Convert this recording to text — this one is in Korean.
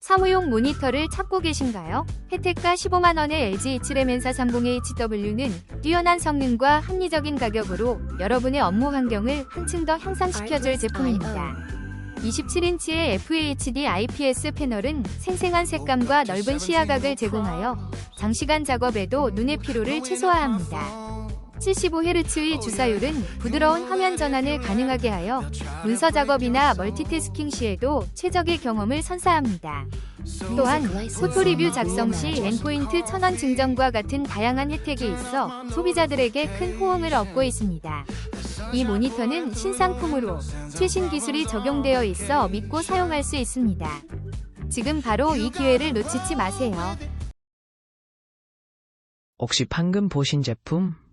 사무용 모니터를 찾고 계신가요? 혜택가 15만원의 LG H-램 430HW는 뛰어난 성능과 합리적인 가격으로 여러분의 업무 환경을 한층 더 향상시켜줄 제품입니다. 27인치의 FHD IPS 패널은 생생한 색감과 넓은 시야각을 제공하여 장시간 작업에도 눈의 피로를 최소화합니다. 75Hz의 주사율은 부드러운 화면 전환을 가능하게 하여 문서 작업이나 멀티태스킹 시에도 최적의 경험을 선사합니다. 또한 포토 리뷰 작성 시 엔포인트 천원 증정과 같은 다양한 혜택이 있어 소비자들에게 큰 호응을 얻고 있습니다. 이 모니터는 신상품으로 최신 기술이 적용되어 있어 믿고 사용할 수 있습니다. 지금 바로 이 기회를 놓치지 마세요. 혹시 방금 보신 제품